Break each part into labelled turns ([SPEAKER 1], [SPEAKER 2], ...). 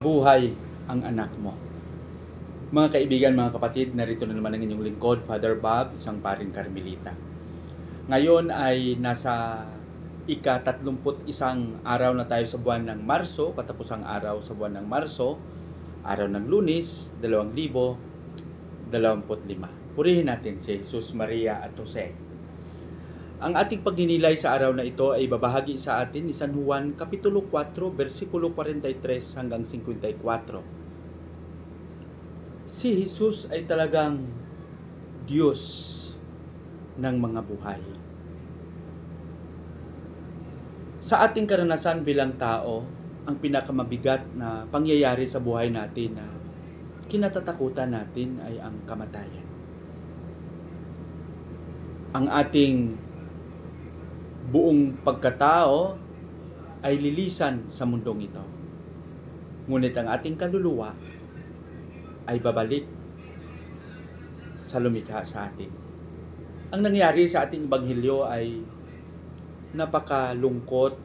[SPEAKER 1] buhay ang anak mo. Mga kaibigan, mga kapatid, narito na naman ang inyong lingkod, Father Bob, isang paring Karmelita. Ngayon ay nasa ika-31 araw na tayo sa buwan ng Marso, katapusang araw sa buwan ng Marso, araw ng Lunes, 2025. Purihin natin si Jesus, Maria at Jose. Ang ating pagninilay sa araw na ito ay babahagi sa atin ni San Juan Kapitulo 4, versikulo 43 hanggang 54. Si Jesus ay talagang Diyos ng mga buhay. Sa ating karanasan bilang tao, ang pinakamabigat na pangyayari sa buhay natin na kinatatakutan natin ay ang kamatayan. Ang ating buong pagkatao ay lilisan sa mundong ito. Ngunit ang ating kaluluwa ay babalik sa lumikha sa atin. Ang nangyari sa ating ebanghelyo ay napakalungkot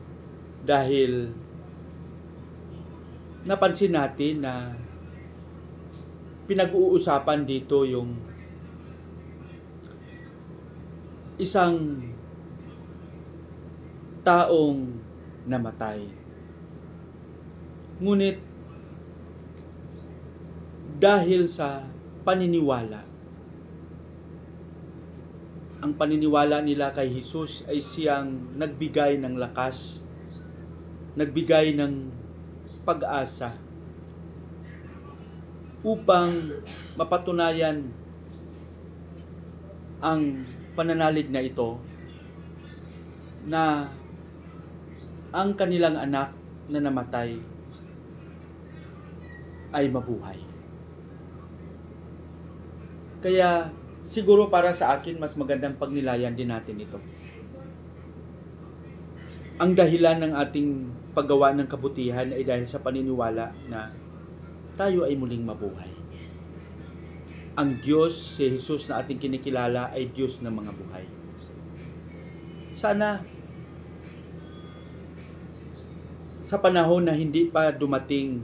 [SPEAKER 1] dahil napansin natin na pinag-uusapan dito yung isang taong namatay. Ngunit dahil sa paniniwala, ang paniniwala nila kay Jesus ay siyang nagbigay ng lakas, nagbigay ng pag-asa upang mapatunayan ang pananalig na ito na ang kanilang anak na namatay ay mabuhay. Kaya siguro para sa akin mas magandang pagnilayan din natin ito. Ang dahilan ng ating paggawa ng kabutihan ay dahil sa paniniwala na tayo ay muling mabuhay. Ang Diyos, si Jesus na ating kinikilala ay Diyos ng mga buhay. Sana sa panahon na hindi pa dumating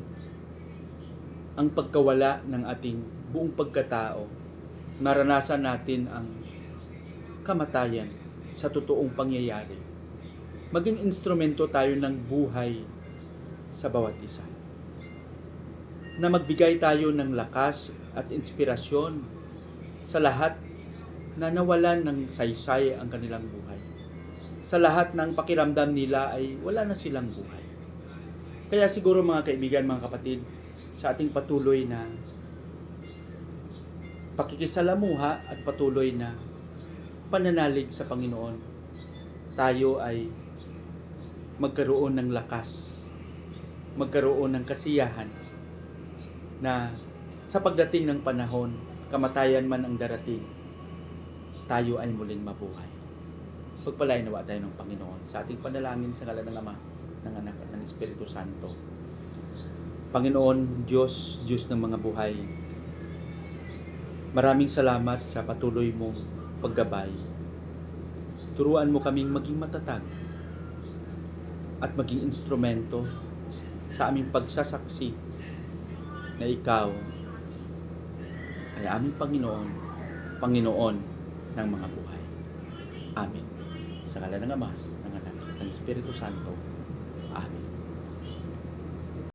[SPEAKER 1] ang pagkawala ng ating buong pagkatao, naranasan natin ang kamatayan sa totoong pangyayari. Maging instrumento tayo ng buhay sa bawat isa. Na magbigay tayo ng lakas at inspirasyon sa lahat na nawalan ng saysay ang kanilang buhay. Sa lahat ng pakiramdam nila ay wala na silang buhay. Kaya siguro mga kaibigan, mga kapatid, sa ating patuloy na pakikisalamuha at patuloy na pananalig sa Panginoon, tayo ay magkaroon ng lakas, magkaroon ng kasiyahan na sa pagdating ng panahon, kamatayan man ang darating, tayo ay muling mabuhay. Pagpalain nawa tayo ng Panginoon sa ating panalangin sa ngalan ng Ama, ng Anak at ng Espiritu Santo. Panginoon, Diyos, Diyos ng mga buhay, maraming salamat sa patuloy mong paggabay. Turuan mo kaming maging matatag at maging instrumento sa aming pagsasaksi na ikaw ay aming Panginoon, Panginoon ng mga buhay. Amen. Sa ngala ng Ama, ng Anak, ng Espiritu Santo. 啊。